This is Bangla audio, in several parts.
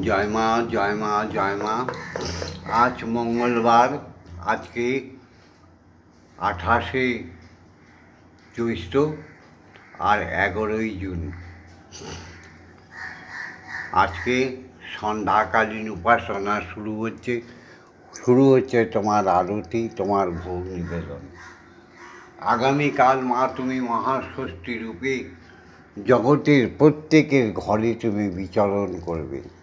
জয় মা জয় মা জয় মা। আজ মঙ্গলবার, আজকে আঠাশে জ্যৈষ্ঠ আর এগারোই জুন। আজকে সন্ধ্যাকালীন উপাসনা শুরু হচ্ছে। শুরু হচ্ছে তোমার আরতি, তোমার ভোগ নিবেদন। আগামীকাল মা, তুমি মহাষষ্ঠী রূপে জগতের প্রত্যেকের ঘরে তুমি বিচরণ করবে।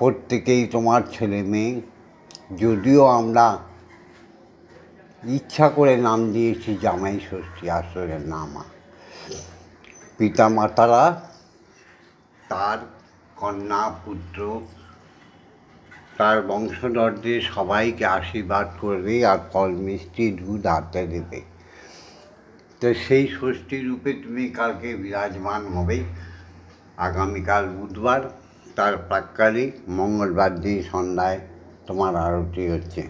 প্রত্যেকেই তোমার ছেলে মেয়ে। যদিও আমরা ইচ্ছা করে নাম দিয়েছি জামাই ষষ্ঠী আসলে নামা। পিতা মাতারা তার কন্যা, পুত্র, তার বংশধরদের সবাইকে আশীর্বাদ করবে আর ফল, মিষ্টি, দুধ হাতে দেবে। তো সেই ষষ্ঠী রূপে তুমি কালকে বিরাজমান হবে। আগামীকাল বুধবার। তার প্রাককালে মঙ্গলবার দিন সন্ধ্যায় তোমার আরতি হচ্ছে।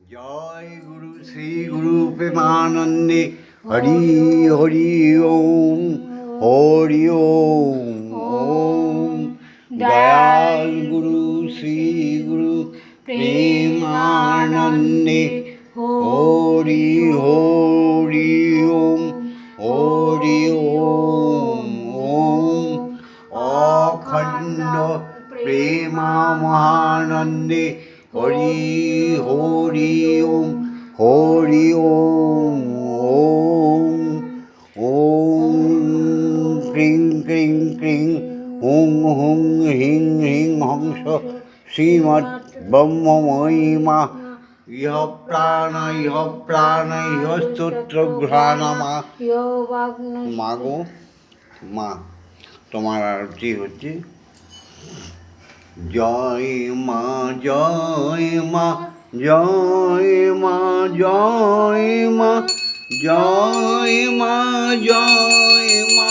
জয় গুরু, শ্রী গুরু প্রেমানন্দে হরি হরি ওম। হরি ওম ওম দয়াল গুরু শ্রী গুরু প্রেমানন্দে হরি হরি ওম হরি ওম ওম অখণ্ড প্রেমা মহানন্দে হরি হরি ওম হরি ওম হুং হুং হিং হিং হংস শ্রীমৎ ব্রহ্মময়ী মা ইহ প্রাণ ইহ প্রাণ, ইহ স্তোত্র ঘ্রাণমা মাগো, মা, তোমার আরতি হচ্ছে। জয় মা জয় মা জয় মা জয় মা জয় মা জয় মা।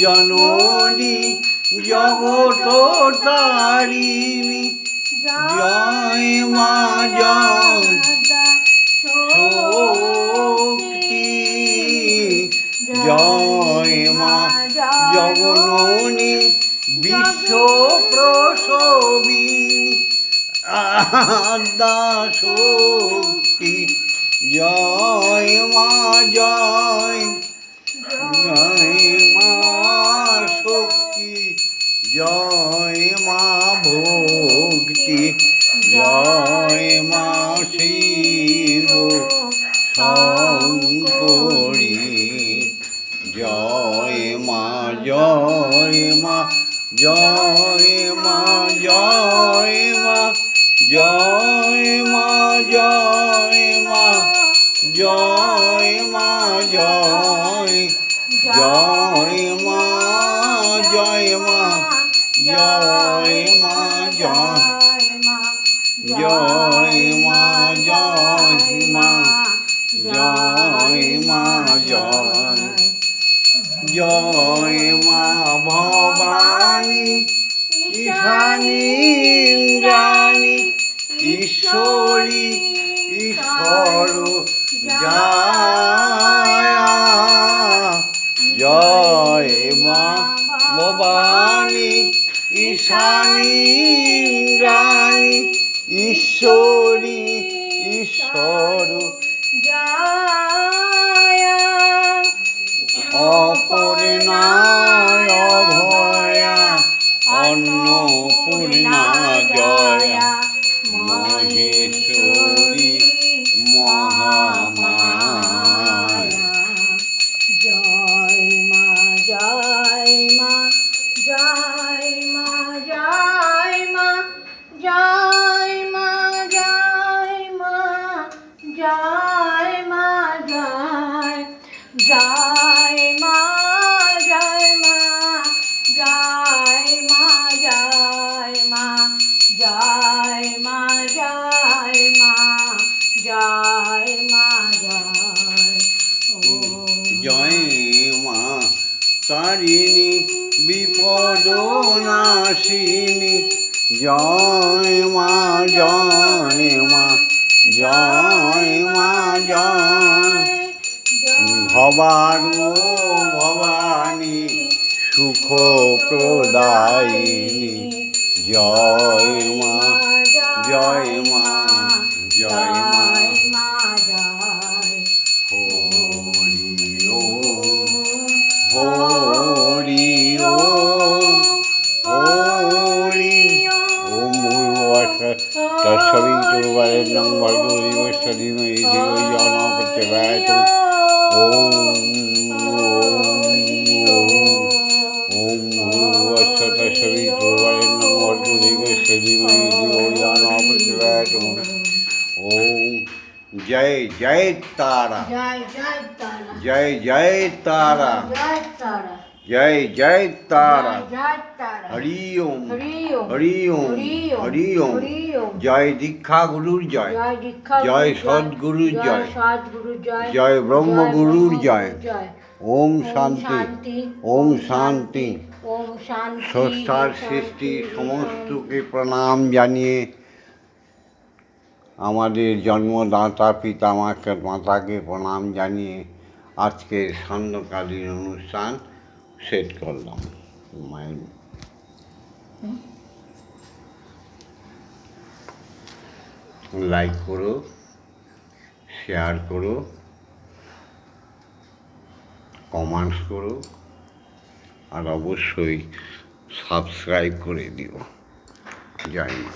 জননী জগত তারিণী জয় মা শক্তি। জয় মা জগননী বিশ্ব প্রসবিনী, আদা জয় মা জয় জয় মা জয় মা ভক্তি, জয় মা শিব শঙ্করী। জয় মা জয় মা জয় মা জয় মা জয় মা জয় মা জয় মা, জয় জয় মা জয় মা। জয় মা জয় জয় মা জয় মা জয় মা জয় জয় মা ভবানী ঈশানী ঈশ্বরী ঈশ্বর জয় মা ভবানী ঈশানী ইন্দ্রাণী ঈশ্বরী ঈশ্বর জয়া। জয় মা জয় মা জয় মা জয় মা জয় মা জয় মা জয় মা জয় ও। জয় মা, তারিণী বিপদ নাশিনী। জয় মা জয় মা জয় মা, জয় ভবার ও ভবানী সুখ প্রদায়িনী। জয় মা জয় মা জয় মা। জয় জয় তারা। জয় জয় তারা। জয় জয় তারা। হরি ওম হরি ওম হরি ওম জয় দীক্ষা গুরুর জয়। জয় সদ্গুরুর জয়। জয়। ব্রহ্মগুরুর জয়। ওম শান্তি। ওম শান্তি। স্রষ্টার সৃষ্টি সমস্তকে প্রণাম জানিয়ে আমাদের জন্মদাতা পিতা মাকে মাতাকে প্রণাম জানিয়ে আজকের সান্ধ্যকালীন অনুষ্ঠান সেট করলাম। মায়ের লাইক করো শেয়ার করো কমেন্টস করো, আর অবশ্যই সাবস্ক্রাইব করে দিও। জয় মা।